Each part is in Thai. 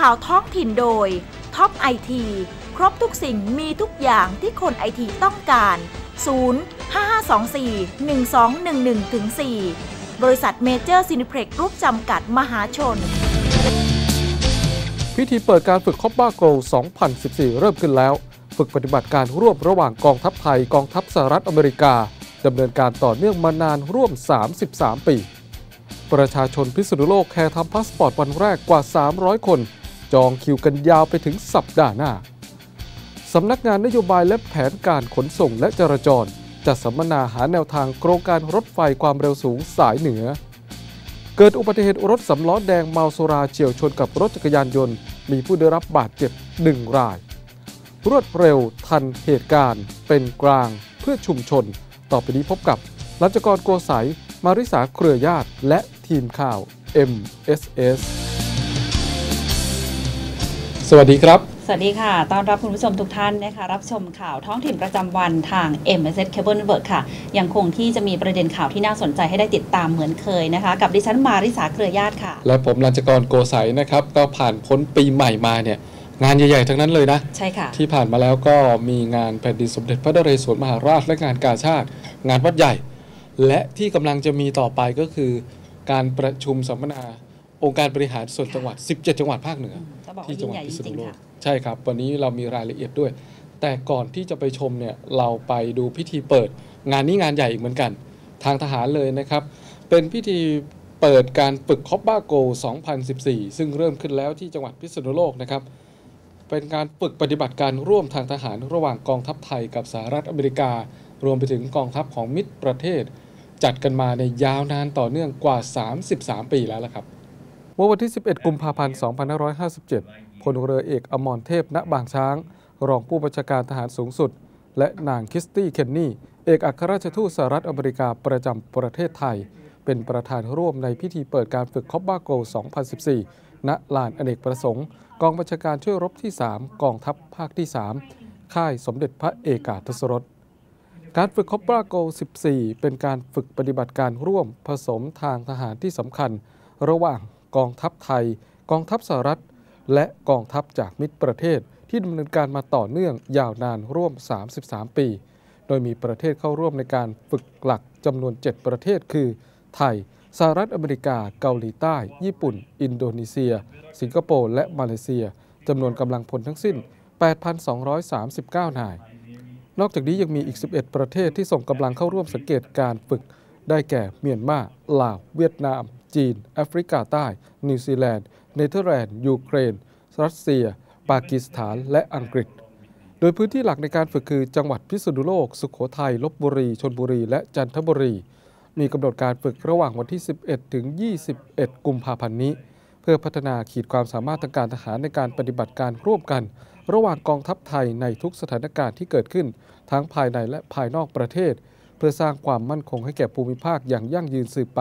ข่าวท้องถิ่นโดยท็อปไอทีครบทุกสิ่งมีทุกอย่างที่คนไอทีต้องการ 0 5524 1211ถึง4บริษัทเมเจอร์ซินิเพล็กรุ๊ปจำกัดมหาชน พิธีเปิดการฝึกคอปบ้าโกล2014 เริ่มขึ้นแล้ว ฝึกปฏิบัติการร่วมระหว่างกองทัพไทยกองทัพสหรัฐอเมริกาดำเนินการต่อเนื่องมานานร่วม 33 ปี ประชาชนพิษณุโลกแค่ทำพาสปอร์ตวันแรกกว่า 300 คน จองคิวกันยาวไปถึงสัปดาห์หน้า สำนักงานนโยบายและแผนการขนส่งและจราจร จัดสัมมนาหาแนวทางโครงการรถไฟความเร็วสูงสายเหนือ เกิดอุบัติเหตุรถสำล้อแดงเมาสุราเฉียวชนกับรถจักรยานยนต์ มีผู้ได้รับบาดเจ็บหนึ่งราย รวดเร็วทันเหตุการณ์ เป็นกลางเพื่อชุมชน ต่อไปนี้พบกับรัชกรโกสัยมาริสาเครือญาติและทีมข่าว MSS สวัสดีครับ สวัสดีค่ะ ต้อนรับคุณผู้ชมทุกท่านนะคะ รับชมข่าวท้องถิ่นประจำวันทาง m s s Cable Network ค่ะ ยังคงที่จะมีประเด็นข่าวที่น่าสนใจให้ได้ติดตามเหมือนเคยนะคะ กับดิฉันมาริสาเครือญาติค่ะ และผมรัชกรโกสัยนะครับ ก็ผ่านพ้นปีใหม่มาเนี่ย งานใหญ่ ๆ ทั้งนั้นเลยนะ ใช่ค่ะ ที่ผ่านมาแล้วก็มีงานแผ่นดินสมเด็จพระนเรศวรมหาราชและงานกาชาติ งานวัดใหญ่ และที่กำลังจะมีต่อไปก็คือ การประชุมสัมมนา องค์การบริหารส่วนจังหวัด 17 จังหวัดภาคเหนือต้องบอกว่าที่จังหวัดยิ่งใหญ่พิษณุจริงๆโลกค่ะใช่ครับ วันนี้เรามีรายละเอียดด้วย แต่ก่อนที่จะไปชมเนี่ยเราไปดูพิธีเปิด งานนี้งานใหญ่อีกเหมือนกัน ทางทหารเลยนะครับ เป็นพิธีเปิดการฝึกคอปบ้าโก 2014 ซึ่งเริ่มขึ้นแล้วที่จังหวัดพิษณุโลกนะครับเป็นการฝึกปฏิบัติการร่วมทางทหารระหว่างกองทัพไทยกับสหรัฐอเมริกา รวมไปถึงกองทัพของมิตรประเทศ จัดกันมาในยาวนานต่อเนื่องกว่า 33 ปีแล้วละครับเมื่อวันที่ 11 กุมภาพันธ์ 2557 พลเรือเอกอมรเทพ ณ บางช้าง รองผู้บัญชาการทหารสูงสุด และนางคริสตี้ เคนนี่ เอกอัครราชทูตสหรัฐอเมริกาประจำประเทศไทย เป็นประธานร่วมในพิธีเปิดการฝึกคอปบ้าโก 2014 ณ ลานอเนกประสงค์ กองบัญชาการช่วยรบที่ 3 กองทัพภาคที่ 3 ค่ายสมเด็จพระเอกาทศรสการฝึกคอปบ้าโก 14 เป็นการฝึกปฏิบัติการร่วมผสมทางทหารที่สำคัญ ระหว่าง กองทัพไทย กองทัพสหรัฐ และกองทัพจากมิตรประเทศที่ดำเนินการมาต่อเนื่องยาวนานร่วม 33 ปี โดยมีประเทศเข้าร่วมในการฝึกหลักจำนวน 7 ประเทศคือ ไทย สหรัฐอเมริกา เกาหลีใต้ ญี่ปุ่น อินโดนีเซีย สิงคโปร์และมาเลเซียจำนวนกำลังพลทั้งสิ้น 8,239 นาย นอกจากนี้ยังมีอีก 11 ประเทศที่ส่งกำลังเข้าร่วมสังเกตการฝึก ได้แก่เมียนมา ลาว เวียดนาม จีน แอฟริกาใต้ นิวซีแลนด์ เนเธอร์แลนด์ ยูเครน รัสเซีย ปากีสถาน และอังกฤษ โดยพื้นที่หลักในการฝึกคือจังหวัดพิษณุโลก สุขโขทัย ลบบุรี ชนบุรี และจันทบุรี มีกำหนดการฝึกระหว่างวันที่ 11 ถึง 21 กุมภาพันธ์นี้ เพื่อพัฒนาขีดความสามารถทางการทหารในการปฏิบัติการร่วมกัน ระหว่างกองทัพไทยในทุกสถานการณ์ที่เกิดขึ้น ทั้งภายในและภายนอกประเทศ เพื่อสร้างความมั่นคงให้แก่ภูมิภาคอย่างยั่งยืนสืบไป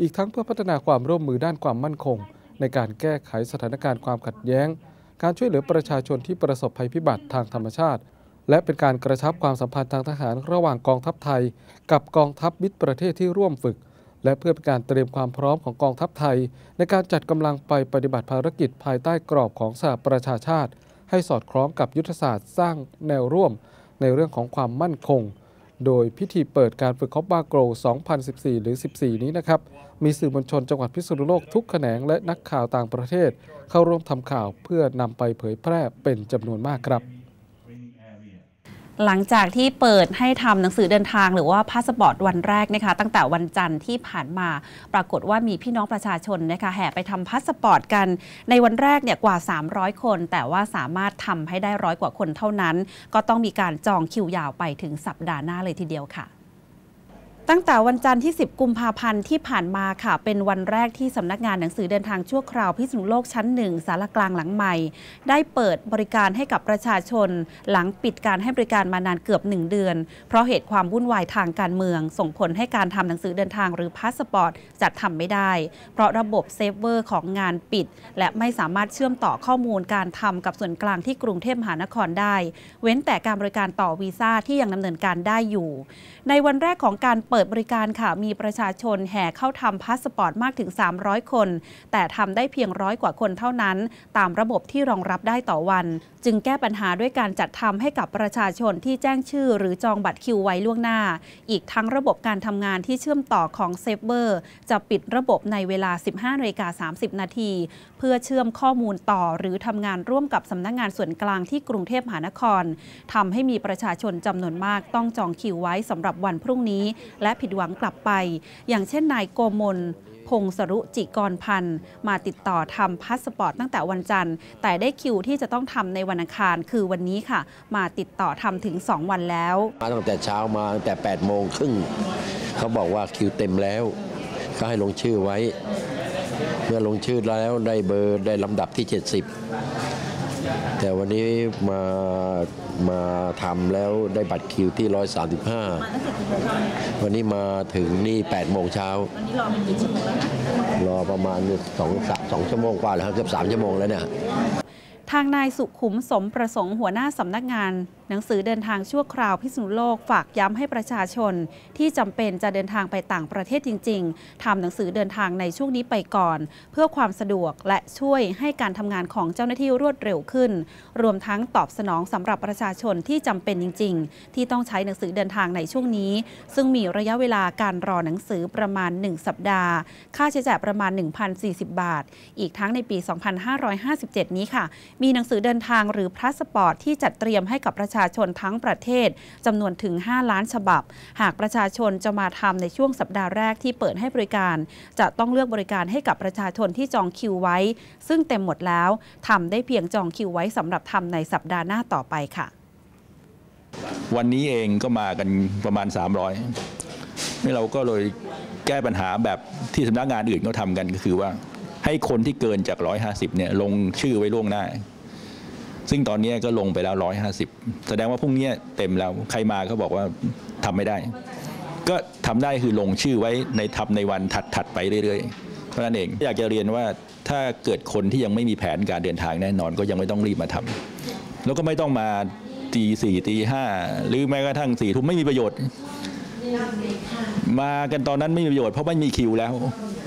อีกทั้งเพื่อพัฒนาความร่วมมือด้านความมั่นคง ในการแก้ไขสถานการณ์ความขัดแย้ง การช่วยเหลือประชาชนที่ประสบภัยพิบัติทางธรรมชาติ และเป็นการกระชับความสัมพันธ์ทางทหารระหว่างกองทัพไทย กับกองทัพมิตรประเทศที่ร่วมฝึก และเพื่อเป็นการเตรียมความพร้อมของกองทัพไทย ในการจัดกำลังไปปฏิบัติภารกิจภายใต้กรอบของสหประชาชาติ ให้สอดคล้องกับยุทธศาสตร์สร้างแนวร่วม ในเรื่องของความมั่นคง โดยพิธีเปิดการฝึกคอบบ้าโกร 2014 หรือ 14 นี้นะครับ มีสื่อมวลชนจังหวัดพิษณุโลกทุกแขนงและนักข่าวต่างประเทศ เข้าร่วมทำข่าวเพื่อนำไปเผยแพร่เป็นจำนวนมากครับ หลังจากที่เปิดให้ทำหนังสือเดินทางหรือว่าพาสปอร์ตวันแรกนะคะ ตั้งแต่วันจันทร์ที่ผ่านมา ปรากฏว่ามีพี่น้องประชาชนนะคะแห่ไปทำพาสปอร์ตกัน ในวันแรกเนี่ยกว่า 300 คน แต่ว่าสามารถทำให้ได้ร้อยกว่าคนเท่านั้น ก็ต้องมีการจองคิวยาวไปถึงสัปดาห์หน้าเลยทีเดียวค่ะ ตั้งแต่วันจันทร์ที่ 10 กุมภาพันธ์ที่ผ่านมาค่ะ เป็นวันแรกที่สำนักงานหนังสือเดินทางชั่วคราวพิษณุโลกชั้นหนึ่งสารกลางหลังใหม่ ได้เปิดบริการให้กับประชาชน หลังปิดการให้บริการมานานเกือบ 1 เดือน เพราะเหตุความวุ่นวายทางการเมือง ส่งผลให้การทำหนังสือเดินทางหรือพาสปอร์ตจัดทำไม่ได้ เพราะระบบเซฟเวอร์ของงานปิด และไม่สามารถเชื่อมต่อข้อมูลการทำกับส่วนกลางที่กรุงเทพมหานครได้ เว้นแต่การบริการต่อวีซ่าที่ยังดำเนินการได้อยู่ ในวันแรกของการเปิดปิดบริการค่ะมีประชาชนแห่เข้าทำพาสปอร์ตมากถึง 300 คน แต่ทำได้เพียงร้อยกว่าคนเท่านั้น ตามระบบที่รองรับได้ต่อวัน จึงแก้ปัญหาด้วยการจัดทำให้กับประชาชนที่แจ้งชื่อ หรือจองบัตรคิวไว้ล่วงหน้า อีกทั้งระบบการทำงานที่เชื่อมต่อของเซฟเวอร์จะปิดระบบในเวลา 15นาฬิกา30 นาที เพื่อเชื่อมข้อมูลต่อ หรือทำงานร่วมกับสำนักงานส่วนกลางที่กรุงเทพมหานครทำให้มีประชาชนจำนวนมากต้องจองคิวไว้สำหรับวันพรุ่งนี้ และผิดหวังกลับไป อย่างเช่นนายโกมลพงศรุจิกรพันธ์มาติดต่อทำพาสปอร์ตตั้งแต่วันจันทร์ แต่ได้คิวที่จะต้องทำในวันอังคารคือวันนี้ค่ะ มาติดต่อทำถึง 2 วันแล้ว มาตั้งแต่เช้ามาตั้งแต่8โมงครึ่งเขาบอกว่าคิวเต็มแล้ว ก็ให้ลงชื่อไว้ มื่อลงชื่อแล้วได้เบอร์ได้ลำดับที่ 70 แต่วันนี้มามาทำแล้วได้บัตรคิวที่ 135 วันนี้มาถึงนี่ 8 โมงเช้าวันนี้รอเป็นกี่ชั่วโมงแล้วรอประมาณ2องสองชั่วโมงกว่าแล้วครับเกือบ 3 ชั่วโมงแล้วเนี่ย ทางนายสุขุมสมประสงค์หัวหน้าสำนักงาน หนังสือเดินทางชั่วคราวพิษณุโลกฝากย้ำให้ประชาชน ที่จำเป็นจะเดินทางไปต่างประเทศจริง ๆทำหนังสือเดินทางในช่วงนี้ไปก่อน เพื่อความสะดวกและช่วยให้การทำงานของเจ้าหน้าที่รวดเร็วขึ้น รวมทั้งตอบสนองสำหรับประชาชนที่จำเป็นจริง ๆ ที่ต้องใช้หนังสือเดินทางในช่วงนี้ ซึ่งมีระยะเวลาการรอหนังสือประมาณ 1 สัปดาห์ ค่าใช้จ่ายประมาณ 1,040 บาท อีกทั้งในปี 2557 นี้ค่ะ มีหนังสือเดินทางหรือพาสปอร์ตที่จัดเตรียมให้กับประชาชนทั้งประเทศจำนวนถึง 5 ล้านฉบับ หากประชาชนจะมาทำในช่วงสัปดาห์แรกที่เปิดให้บริการ จะต้องเลือกบริการให้กับประชาชนที่จองคิวไว้ ซึ่งเต็มหมดแล้วทำได้เพียงจองคิวไว้สำหรับทำในสัปดาห์หน้าต่อไปค่ะ วันนี้เองก็มากันประมาณ 300นี่เราก็เลยแก้ปัญหาแบบที่สำนักงานอื่นเขาทำกันก็คือว่าให้คนที่เกินจาก 150เนี่ยลงชื่อไว้ล่วงหน้า ซึ่งตอนนี้ก็ลงไปแล้ว 150 แสดงว่าพรุ่งนี้เต็มแล้วใครมาก็บอกว่าทำไม่ได้ ก็ทำได้คือลงชื่อไว้ในทับในวันถัดถัดไปเรื่อยๆเพรานั้นเองอยากจะเรียนว่าถ้าเกิดคนที่ยังไม่มีแผนการเดินทางแน่นอนก็ยังไม่ต้องรีบมาทำแล้วก็ไม่ต้องมาตีสี่ตีห้าหรือแม้กระทั่งสี่ทุ่มไม่มีประโยชน์ มากันตอนนั้นไม่มีประโยชน์เพราะไม่มีคิวแล้ว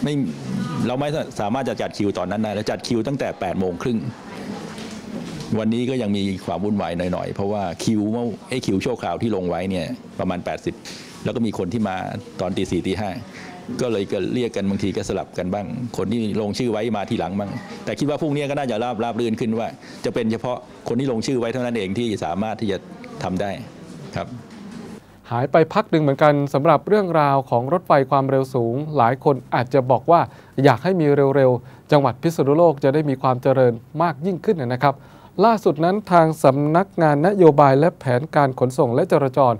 ไม่เราไม่สามารถจะจัดคิวตอนนั้นได้แล้วจัดคิวตั้งแต่8ปดโมงครึ่ง วันนี้ก็ยังมีความวุ่นวายหน่อยๆ เพราะว่าคิวเมื่อไอ้คิวโชั่วคราวที่ลงไว้เนี่ยประมาณ 80 แล้วก็มีคนที่มาตอนตีสี่ตีห้าก็เลยก็เรียกกันบางทีก็สลับกันบ้าง คนที่ลงชื่อไว้มาทีหลังบ้าง แต่คิดว่าพรุ่งนี้ก็น่าจะราบราบรื่นขึ้นว่า จะเป็นเฉพาะคนที่ลงชื่อไว้เท่านั้นเองที่สามารถที่จะทำได้ครับ หายไปพักหนึ่งเหมือนกันสำหรับเรื่องราวของรถไฟความเร็วสูง หลายคนอาจจะบอกว่าอยากให้มีเร็วๆ จังหวัดพิษณุโลกจะได้มีความเจริญมากยิ่งขึ้นนะครับ ล่าสุดนั้นทางสำนักงานนโยบายและแผนการขนส่งและจราจร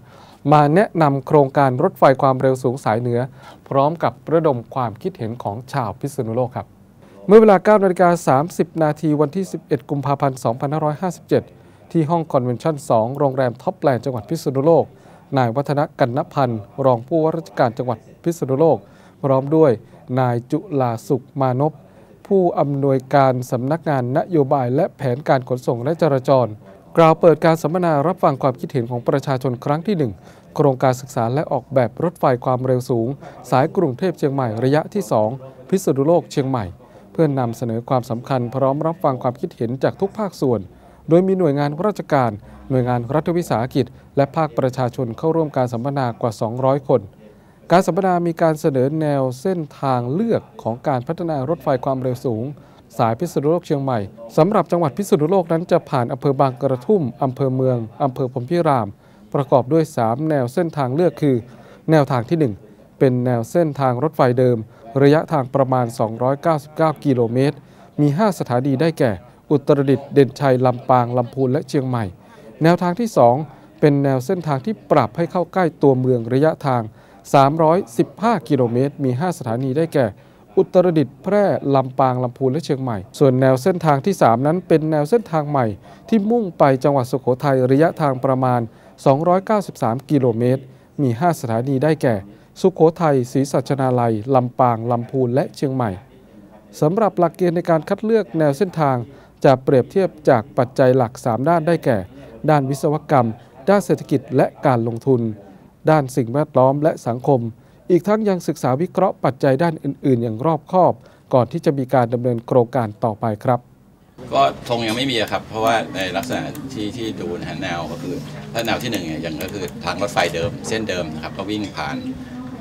มาแนะนำโครงการรถไฟความเร็วสูงสายเหนือ พร้อมกับระดมความคิดเห็นของชาวพิษณุโลกครับ เมื่อเวลา9นาฬิกา30 นาทีวันที่ 11 กุมภาพันธ์ 2557 ที่ห้องคอนเวนชั่น 2 โรงแรมท็อปแลนด์จังหวัดพิษณุโลก นายวัฒนกันนพันธ์ รองผู้ว่าราชการจังหวัดพิษณุโลก พร้อมด้วยนายจุลาสุขมานพ ผู้อำนวยการสำนักงานนโยบายและแผนการขนส่งและจราจร กล่าวเปิดการสัมมนารับฟังความคิดเห็นของประชาชนครั้งที่ 1 โครงการศึกษาและออกแบบรถไฟความเร็วสูง สายกรุงเทพเชียงใหม่ระยะที่ 2 พิษณุโลกเชียงใหม่ เพื่อนนำเสนอความสำคัญพร้อมรับฟังความคิดเห็นจากทุกภาคส่วน โดยมีหน่วยงานราชการ หน่วยงานรัฐวิสาหกิจ และภาคประชาชนเข้าร่วมการสัมมนากว่า 200 คน การสัมมนามีการเสนอแนวเส้นทางเลือกของการพัฒนารถไฟความเร็วสูง สายพิษณุโลกเชียงใหม่สำหรับจังหวัดพิษณุโลกนั้นจะผ่านอำเภอบางกระทุ่มอำเภอเมืองอำเภอพรมพิราม ประกอบด้วย 3 แนวเส้นทางเลือกคือ แนวทางที่ 1 เป็นแนวเส้นทางรถไฟเดิม ระยะทางประมาณ 299 กิโลเมตร มี 5 สถานีได้แก่ อุตรดิตถ์เด่นชัยลำปางลำพูนและเชียงใหม่ แนวทางที่ 2 เป็นแนวเส้นทางที่ปรับให้เข้าใกล้ตัวเมืองระยะทาง 315 กิโลเมตร มี 5 สถานีได้แก่ อุตรดิตถ์แพร่ ลำปาง ลำพูน และเชียงใหม่ ส่วนแนวเส้นทางที่ 3 นั้นเป็นแนวเส้นทางใหม่ ที่มุ่งไปจังหวัดสุโขทัยระยะทางประมาณ 293 กิโลเมตร มี 5 สถานีได้แก่ สุโขทัยศรีสัชนาลัย ลำปาง ลำพูน และเชียงใหม่สำหรับหลักเกณฑ์ในการคัดเลือกแนวเส้นทางจะเปรียบเทียบจากปัจจัยหลัก 3 ด้านได้แก่ ด้านวิศวกรรม ด้านเศรษฐกิจและการลงทุน ด้านสิ่งแวดล้อมและสังคม อีกทั้งยังศึกษาวิเคราะห์ปัจจัยด้านอื่น ๆ อย่างรอบคอบ ก่อนที่จะมีการดำเนินโครงการต่อไปครับ ก็ธงยังไม่มีครับ เพราะว่าในลักษณะที่ที่ดูนะฮะแนวก็คือถ้าแนวที่หนึ่งเนี่ยยังก็คือทางรถไฟเดิม เส้นเดิมนะครับก็วิ่งผ่าน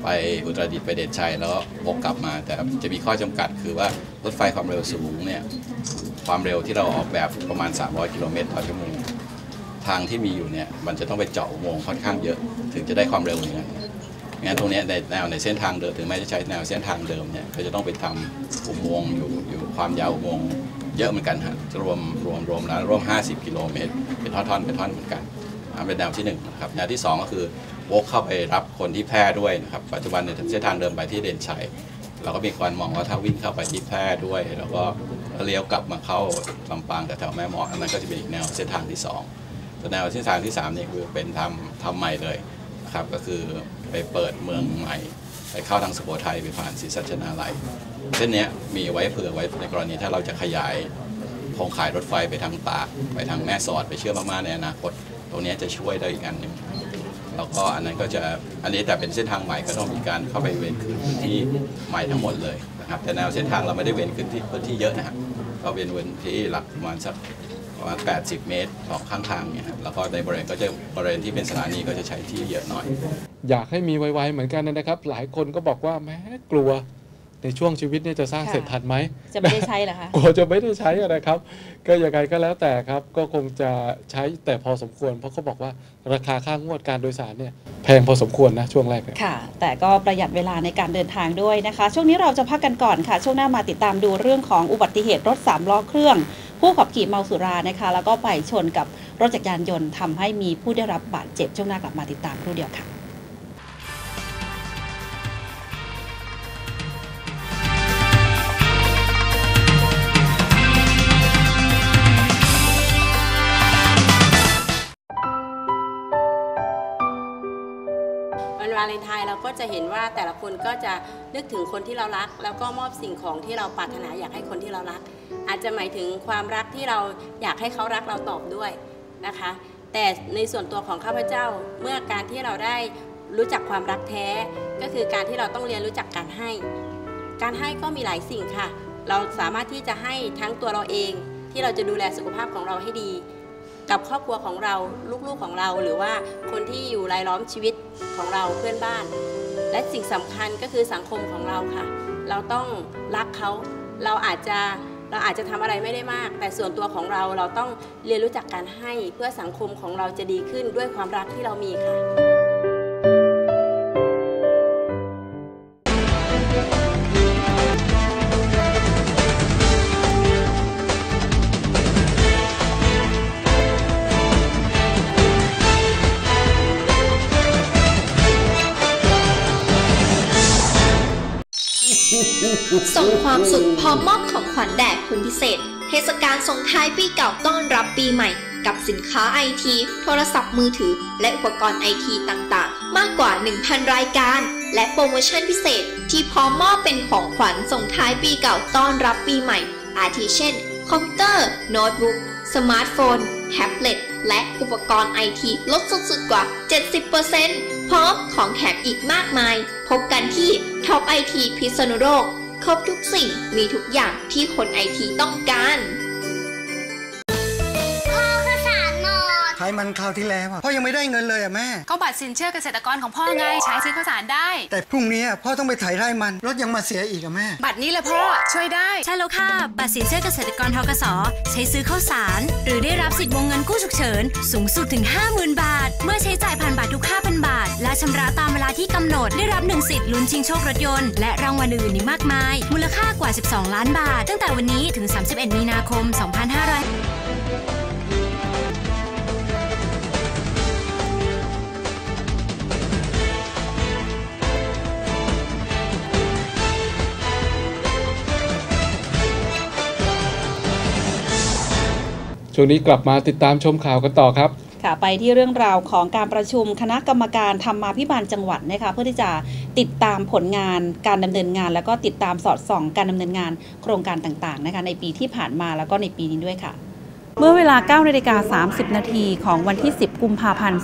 ไปอุตรดิตถ์ไปเดชชัยแล้ววกกลับมา แต่จะมีข้อจำกัดคือว่ารถไฟความเร็วสูงเนี่ยความเร็วที่เราออกแบบประมาณ 300 กิโลเมตรต่อชั่วโมง ทางที่มีอยู่เนี่ยมันจะต้องไปเจาะอุโมงค์ค่อนข้างเยอะ ถึงจะได้ความเร็วอย่างนั้นงั้นตรงนี้ในแนวในเส้นทางเดิมถึงแม้จะใช้แนวเส้นทางเดิมเนี่ยก็จะต้องไปทำอุโมงค์อยู่อยู่ความยาวอุโมงค์เยอะเหมือนกันฮะรวมรวมรวมแล้วร่วม 50 กิโลเมตร เป็นท่อนๆเป็นท่อนเหมือนกันอ่าเป็นแนวที่หนึ่งนะครับแนวที่สองก็คือวกเข้าไปรับคนที่แพร่ด้วยนะครับปัจจุบันในเส้นทางเดิมไปที่เด่นชัยเราก็มีความมองว่าถ้าวิ่งเข้าไปที่แพร่ด้วย แล้วก็เลี้ยวกลับมาเข้าลำปางแต่แถวแม่หมออันนั้นก็จะเป็นอีกแนวเส้นทางที่สอง ส่วนแนวเส้นทางที่3เนี่คือเป็นทำทำใหม่เลยนะครับก็คือไปเปิดเมืองใหม่ ไปเข้าทางสุโขทัยไปผ่านศรีสัชนาลัยเส้นนี้มีไว้เผื่อไว้ในกรณีถ้าเราจะขยายโครงข่ายรถไฟไปทางตากไปทางแม่สอดไปเชื่อมมากๆในอนาคต ตรงนี้จะช่วยได้อีกอันหนึ่งแล้วก็อันนั้นก็จะอันนี้แต่เป็นเส้นทางใหม่ก็ต้องมีการเข้าไปเว้นคืนพื้นที่ใหม่ทั้งหมดเลยนะครับแต่แนวเส้นทางเราไม่ได้เว้นพื้นที่พื้นที่เยอะนะครับก็เว้นเว้นที่หลักประมาณสัก ประมาณ 80 เมตรสองข้างทางเนี่ยครับแล้วก็ในบริเวณก็จะบริเวณที่เป็นสถานีก็จะใช้ที่เยอะหน่อย อยากให้มีไวๆเหมือนกันนะครับ หลายคนก็บอกว่าแม้กลัวในช่วงชีวิตเนี่ยจะสร้างค่ะเสร็จทันไหมจะไม่ได้ใช้เหรอคะกลัวจะไม่ได้ใช้อะนะครับ ก็ยังไงก็แล้วแต่ครับ ก็คงจะใช้แต่พอสมควร เพราะเขาบอกว่าราคาค่างวดการโดยสารเนี่ยแพงพอสมควรนะช่วงแรกเนี่ยค่ะ แต่ก็ประหยัดเวลาในการเดินทางด้วยนะคะ ช่วงนี้เราจะพักกันก่อนค่ะ ช่วงหน้ามาติดตามดูเรื่องของอุบัติเหตุรถ3ล้อเครื่อง ผู้ขับขี่เมาสุรานะคะ แล้วก็ไปชนกับรถจักรยานยนต์ทำให้มีผู้ได้รับบาดเจ็บช่วงหน้ากลับมาติดตามครู่เดียวค่ะ เราก็จะเห็นว่าแต่ละคนก็จะนึกถึงคนที่เรารัก แล้วก็มอบสิ่งของที่เราปรารถนาอยากให้คนที่เรารัก อาจจะหมายถึงความรักที่เราอยากให้เขารักเราตอบด้วยนะคะ แต่ในส่วนตัวของข้าพเจ้าเมื่อการที่เราได้รู้จักความรักแท้ ก็คือการที่เราต้องเรียนรู้จักการให้ การให้ก็มีหลายสิ่งค่ะ เราสามารถที่จะให้ทั้งตัวเราเอง ที่เราจะดูแลสุขภาพของเราให้ดี กับครอบครัวของเราลูกๆของเราหรือว่าคนที่อยู่รายล้อมชีวิต ของเราเพื่อนบ้าน และสิ่งสำคัญก็คือสังคมของเราค่ะ เราต้องรักเขาเราอาจจะเราอาจจะทำอะไรไม่ได้มาก แต่ส่วนตัวของเราเราต้องเรียนรู้จักการให้เพื่อสังคมของเราจะดีขึ้นด้วยความรักที่เรามีค่ะ ส่งความสุขพร้อมมอบของขวัญแด่คุณพิเศษ เทศกาลส่งท้ายปีเก่าต้อนรับปีใหม่ กับสินค้าไอทีโทรศัพท์มือถือ และอุปกรณ์ไอทีต่างๆ มากกว่า 1,000 รายการ และโปรโมชั่นพิเศษ ที่พร้อมมอบเป็นของขวัญส่งท้ายปีเก่าต้อนรับปีใหม่ อาทิเช่น คอมพิวเตอร์ โน้ตบุ๊กสมาร์ทโฟน แท็บเล็ต และอุปกรณ์ไอทีลดสุดๆกว่า 70%พร้อมของแถมอีกมากมาย พบกันที่ท็อปไอทีพิษณุโลก ครบทุกสิ่งมีทุกอย่างที่คนไอทีต้องการ ใช้มันคราวที่แล้วอะพ่อยังไม่ได้เงินเลยอะแม่ ก็บัตรสินเชื่อเกษตรกรของพ่อไง ใช้ซื้อข้าวสารได้ แต่พรุ่งนี้อะพ่อต้องไปไถไร่มันรถยังมาเสียอีกอะแม่ บัตรนี้เลยพ่อช่วยได้ ใช่แล้วค่ะ บัตรสินเชื่อเกษตรกรทกสใช้ซื้อข้าวสาร หรือได้รับสิทธิ์วงเงินกู้ฉุกเฉิน สูงสุดถึง 50,000 บาท เมื่อใช้จ่ายผ่านบัตรทุก 5,000 บาท และชำระตามเวลาที่กำหนด ได้รับ1สิทธิ์ลุ้นชิงโชครถยนต์ และรางวัลอื่นๆอีกมากมาย มูลค่ากว่า 12 ล้านบาท ตั้งแต่วันนี้ถึง 31 มีนาคม 2500 ช่วงนี้กลับมาติดตามชมข่าวกันต่อครับค่ะไปที่เรื่องราวของการประชุมคณะกรรมการธรรมาภิบาลจังหวัดนะคะเพื่อที่จะติดตามผลงานการดำเนินงาน แล้วก็ติดตามสอดส่อง การดำเนินงานโครงการต่างๆนะคะในปีที่ผ่านมาแล้วก็ในปีนี้ด้วยค่ะ เมื่อเวลา9นาฬิกา30 นาทีของวันที่ 10 กุมภาพันธ์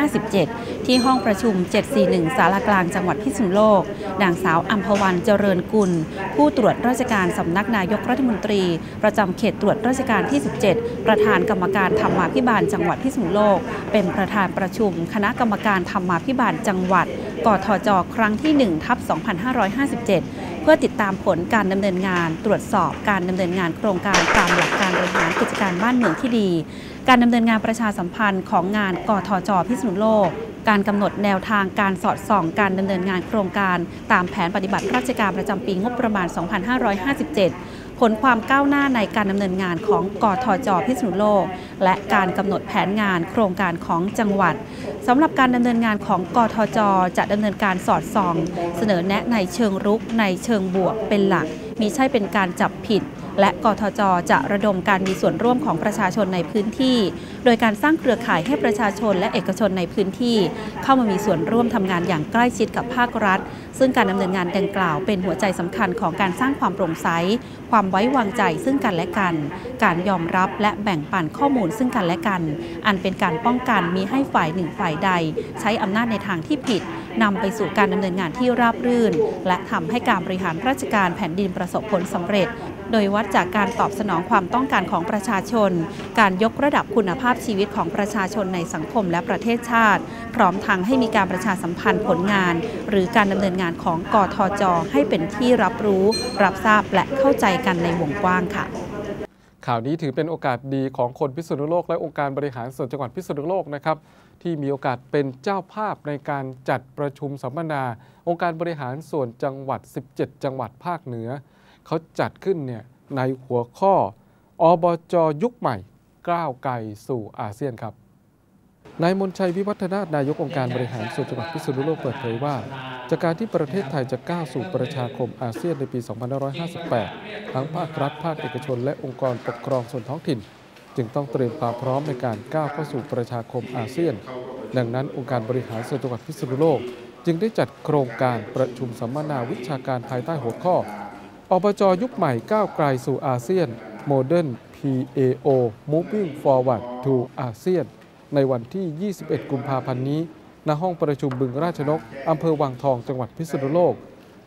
2557 ที่ห้องประชุม 741 สารากลางจังหวัดพิษณุโลก นางสาวอัมพวันเจริญกุล ผู้ตรวจราชการสำนักนายกรัฐมนตรี ประจำเขตตรวจราชการที่ 17 ประธานกรรมการธรรมาภิบาลจังหวัดพิษณุโลก เป็นประธานประชุม คณะกรรมการธรรมาภิบาลจังหวัด กทจ ครั้งที่1ทับ2557 พื่อติดตามผลการดำเนินงาน ตรวจสอบการดำเนินงานโครงการตามหลักการบริหารกิจการบ้านเมืองที่ดี การดำเนินงานประชาสัมพันธ์ของงานกทจพิษณุโลกการกำหนดแนวทางการสอดส่องการดำเนินงานโครงการ ตามแผนปฏิบัติราชการประจำปีงบประมาณ 2557 ผลความก้าวหน้าในการดำเนินงานของกทจพิษณุโลก และการกำหนดแผนงานโครงการของจังหวัดสำหรับการดำเนินงานของกทจจะดำเนินการสอดส่อง เสนอแนะในเชิงรุกในเชิงบวกเป็นหลัก มีใช่เป็นการจับผิด และกทจจะระดมการมีส่วนร่วมของประชาชนในพื้นที่ โดยการสร้างเครือข่ายให้ประชาชนและเอกชนในพื้นที่ เข้ามามีส่วนร่วมทำงานอย่างใกล้ชิดกับภาครัฐ ซึ่งการดำเนินงานดังกล่าวเป็นหัวใจสำคัญของการสร้างความโปร่งใส ความไว้วางใจซึ่งกันและกัน การยอมรับและแบ่งปันข้อมูลซึ่งกันและกัน อันเป็นการป้องกันมีให้ฝ่ายหนึ่งฝ่ายใด ใช้อำนาจในทางที่ผิดนำไปสู่การดำเนินงานที่ราบรื่น และทำให้การบริหารราชการแผ่นดินประสบผลสำเร็จ โดยวัดจากการตอบสนองความต้องการของประชาชน การยกระดับคุณภาพชีวิตของประชาชนในสังคมและประเทศชาติ พร้อมทั้งให้มีการประชาสัมพันธ์ผลงาน หรือการดำเนินงานของกทจ ให้เป็นที่รับรู้ รับทราบและเข้าใจกันในวงกว้างค่ะข่าวนี้ถือเป็นโอกาสดีของคนพิษณุโลกและองค์การบริหารส่วนจังหวัดพิษณุโลกนะครับที่มีโอกาสเป็นเจ้าภาพในการจัดประชุมสัมมนา องค์การบริหารส่วนจังหวัด 17 จังหวัดภาคเหนือ เขาจัดขึ้นเนี่ยในหัวข้ออบจยุคใหม่ก้าวไกลสู่อาเซียนครับนายมนชัยวิวัฒนา นายกองค์การบริหารส่วนจังหวัดพิษณุโลกเปิดเผยว่า จากการที่ประเทศไทยจะก้าวสู่ประชาคมอาเซียนในปี 2558 ทั้งภาครัฐ ภาคเอกชน และองค์กรปกครองส่วนท้องถิ่น จึงต้องเตรียมความพร้อมในการก้าวเข้าสู่ประชาคมอาเซียน ดังนั้นองค์การบริหารส่วนจังหวัดพิษณุโลก จึงได้จัดโครงการประชุมสัมมนาวิชาการภายใต้หัวข้อ อบจยุคใหม่ก้าวไกลสู่อาเซียน Modern PAO Moving Forward to ASEAN ในวันที่ 21 กุมภาพันธ์นี้ ณ ห้องประชุมบึงราชนก อำเภอวังทอง จังหวัดพิษณุโลก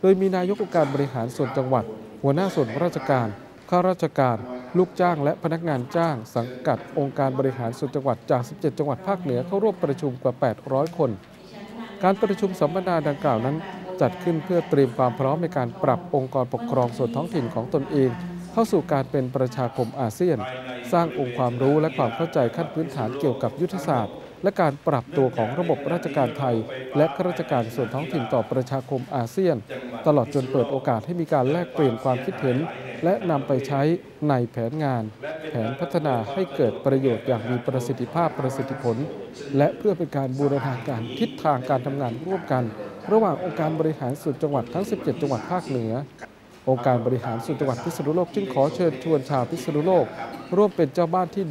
โดยมีนายกองค์การบริหารส่วนจังหวัด หัวหน้าส่วนราชการ ข้าราชการ ลูกจ้าง และพนักงานจ้าง สังกัดองค์การบริหารส่วนจังหวัดจาก 17 จังหวัดภาคเหนือเข้าร่วมประชุมกว่า 800 คน การประชุมสัมมนาดังกล่าวนั้น จัดขึ้นเพื่อเตรียมความพร้อมในการปรับองค์กรปกครองส่วนท้องถิ่นของตนเอง เข้าสู่การเป็นประชาคมอาเซียน สร้างองค์ความรู้และความเข้าใจขั้นพื้นฐานเกี่ยวกับยุทธศาสตร์ และการปรับตัวของระบบราชการไทย และข้าราชการส่วนท้องถิ่นต่อประชาคมอาเซียน ตลอดจนเปิดโอกาสให้มีการแลกเปลี่ยนความคิดเห็น และนำไปใช้ในแผนงาน แผนพัฒนาให้เกิดประโยชน์อย่างมีประสิทธิภาพประสิทธิผล และเพื่อเป็นการบูรณาการทิศทางการทำงานร่วมกัน ระหว่างองค์การบริหารส่วนจังหวัดทั้ง 17 จังหวัดภาคเหนือ องค์การบริหารส่วนจังหวัดพิษณุโลกจึงขอเชิญชวนชาวพิษณุโลก ร่วมเป็นเจ้าบ้านที่ดี